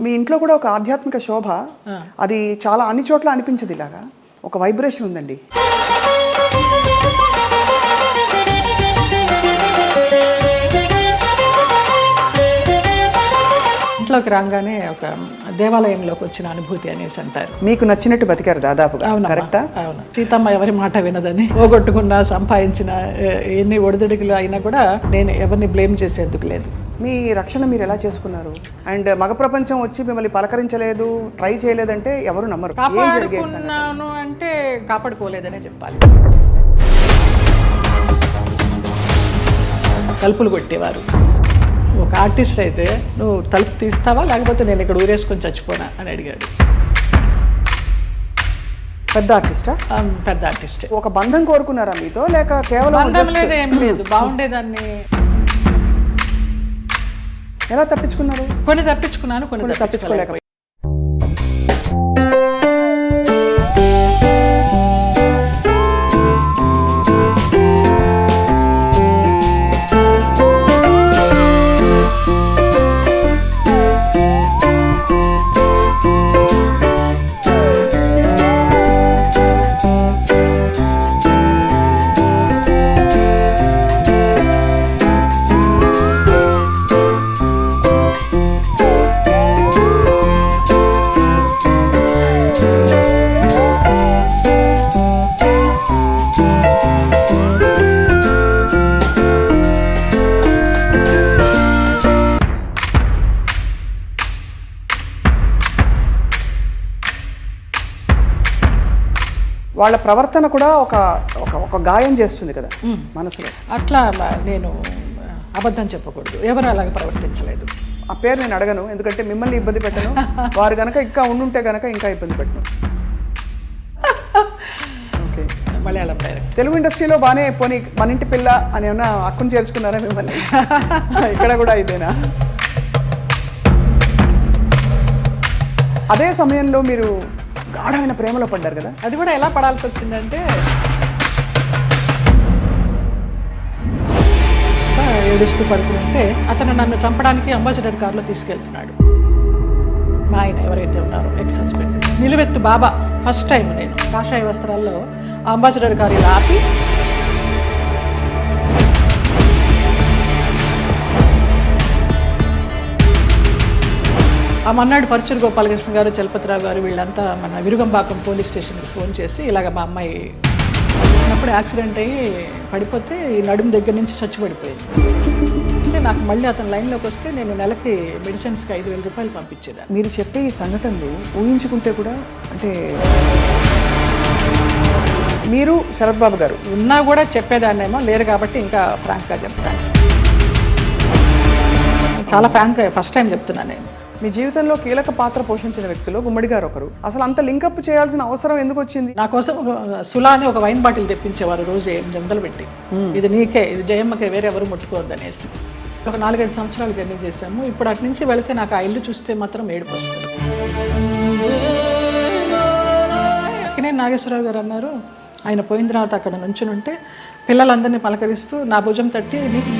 మీ ఇంట్లో కూడా ఒక ఆధ్యాత్మిక శోభ అది చాలా అన్ని చోట్ల అనిపించదు ఇలాగా. ఒక వైబ్రేషన్ ఉందండి. ఇంట్లోకి రాగానే ఒక దేవాలయంలోకి వచ్చిన అనుభూతి అనేసి అంటారు. మీకు నచ్చినట్టు బతికారు దాదాపుగా కరెక్టా? అవును. సీతమ్మ ఎవరి మాట వినదని పోగొట్టుకున్న సంపాదించిన ఎన్ని ఒడిదుడుకులు అయినా కూడా నేను ఎవరిని బ్లేమ్ చేసేందుకు లేదు. మీ రక్షణ మీరు ఎలా చేసుకున్నారు? అండ్ మగ ప్రపంచం వచ్చి మిమ్మల్ని పలకరించలేదు ట్రై చేయలేదంటే ఎవరు నమ్మరు? ఏం? కాపాడుకున్నాను అంటే కాపాడుకోలేదనే చెప్పాలి. తలుపులు కొట్టేవారు. ఒక ఆర్టిస్ట్ అయితే నువ్వు తలుపు తీస్తావా? లేకపోతే నేను ఇక్కడ ఊరేసుకొని చచ్చిపోనా? అని అడిగాడు. పెద్ద ఆర్టిస్టా? ఆ, పెద్ద ఆర్టిస్ట్. ఒక బంధం కోరుకున్నారా మీతో? లేక కేవలం బంధం just- లేదు ఏం లేదు. బాగుండేదాన్ని. ఎలా తప్పించుకున్నారు? కొన్ని తప్పించుకున్నాను కొన్ని కొన్ని వాళ్ళ ప్రవర్తన కూడా ఒక ఒక ఒక గాయం చేస్తుంది కదా మనసులో. అట్లా నేను అబద్ధం చెప్పకూడదు. ఎవరు అలాగే ప్రవర్తించలేదు. ఆ పేరు నేను అడగను ఎందుకంటే మిమ్మల్ని ఇబ్బంది పెట్టను. వారు గనక ఇంకా ఉండుంటే గనక ఇంకా ఇబ్బంది పెట్టను. ఓకే. మలయాళం డైరెక్ట్. తెలుగు ఇండస్ట్రీలో బాగానే పోనీ మన ఇంటి పిల్ల అని ఏమన్నా అక్కును చేర్చుకున్నారా మిమ్మల్ని? ఇక్కడ కూడా ఇదేనా? అదే సమయంలో మీరు గాఢమైన ప్రేమలో పడ్డారు కదా? అది కూడా ఎలా పడాల్సి వచ్చిందంటే ఏడుస్తూ పడుతుంటే అతను నన్ను చంపడానికి అంబాసిడర్ కారులో తీసుకెళ్తున్నాడు. మా ఆయన ఎవరైతే ఉన్నారో ఎక్స్ హస్బెండ్ నిలువెత్తు బాబా ఫస్ట్ టైం నేను. కాషాయ వస్త్రాల్లో అంబాసిడర్ కారు ఇలా ఆపి ఆ మన్నాడు పరుచూరు గోపాలకృష్ణ గారు చలపతిరావు గారు వీళ్ళంతా మన విరుగంబాకం పోలీస్ స్టేషన్కి ఫోన్ చేసి ఇలాగ మా అమ్మాయి అప్పుడు యాక్సిడెంట్ అయ్యి పడిపోతే ఈ నడుము దగ్గర నుంచి చచ్చి పడిపోయింది అంటే నాకు మళ్ళీ అతను లైన్లోకి వస్తే నేను నెలకి మెడిసిన్స్కి ఐదు వేల రూపాయలు పంపించేదాన్ని. మీరు చెప్పే ఈ సంఘటనలు ఊహించుకుంటే కూడా అంటే మీరు శరత్ బాబు గారు. ఉన్నా కూడా చెప్పేదాన్నేమో లేరు కాబట్టి ఇంకా ఫ్రాంక్గా చెప్తాను. చాలా ఫ్రాంక్ ఫస్ట్ టైం చెప్తున్నాను నేను. మీ జీవితంలో కీలక పాత్ర పోషించిన వ్యక్తులు గుమ్మడి గారు ఒకరు. అసలు అంత లింకప్ చేయాల్సిన అవసరం ఎందుకు వచ్చింది? నా కోసం ఒక సులా అని ఒక వైన్ బాటిల్ తెప్పించేవారు రోజు ఎనిమిది వందలు పెట్టి. ఇది నీకే ఇది జయమ్మకే వేరే ఎవరు ముట్టుకోవద్దు అనేసి ఒక నాలుగైదు సంవత్సరాలు జర్నీ చేశాము. ఇప్పుడు అటు నుంచి వెళితే నాకు ఆ ఇల్లు చూస్తే మాత్రం ఏడుపు వస్తుంది. అక్కినేని నాగేశ్వరరావు గారు అన్నారు ఆయన పోయిన తర్వాత అక్కడ నుంచుని ఉంటే పిల్లలందరినీ పలకరిస్తూ నా భుజం తట్టి నీకు